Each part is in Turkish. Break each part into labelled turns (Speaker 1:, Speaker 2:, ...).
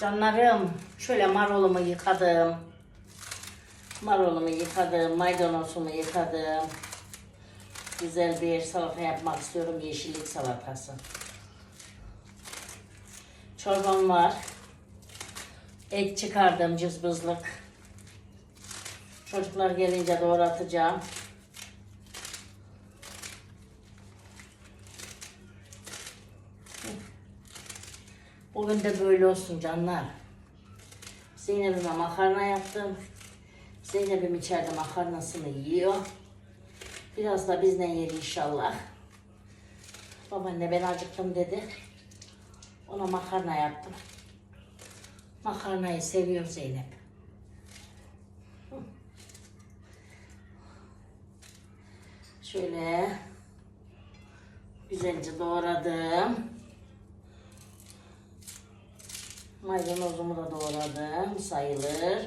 Speaker 1: Canlarım şöyle marulumu yıkadım. Marulumu yıkadım. Maydanozumu yıkadım. Güzel bir salata yapmak istiyorum. Yeşillik salatası. Çorbam var. Et çıkardım cızbızlık. Çocuklar gelince doğratacağım. Bugün de böyle olsun canlar. Zeynep'ime makarna yaptım. Zeynep'im içeride makarnasını yiyor. Biraz da bizden yer inşallah. Babaanne ben acıktım dedi. Ona makarna yaptım. Makarnayı seviyor Zeynep. Şöyle güzelce doğradım. Maydanozumu da doğradım sayılır.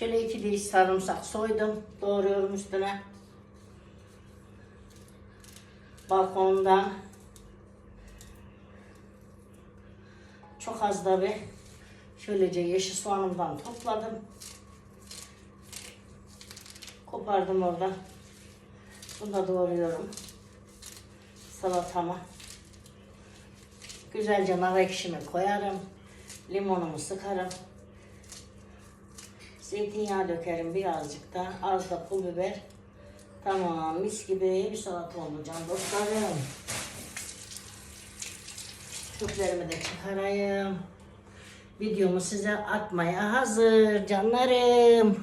Speaker 1: Şöyle iki diş sarımsak soydum. Doğruyorum üstüne. Balkondan. Çok az da bir şöylece yeşil soğanımdan topladım. Kopardım orada. Bunu da doğruyorum. Salatama. Güzelce nar ekşimi koyarım. Limonumu sıkarım. Zeytinyağı dökerim birazcık da. Az da pul biber. Tamam mis gibi bir salata can dostlarım. Çöplerimi de çıkarayım. Videomu size atmaya hazır canlarım.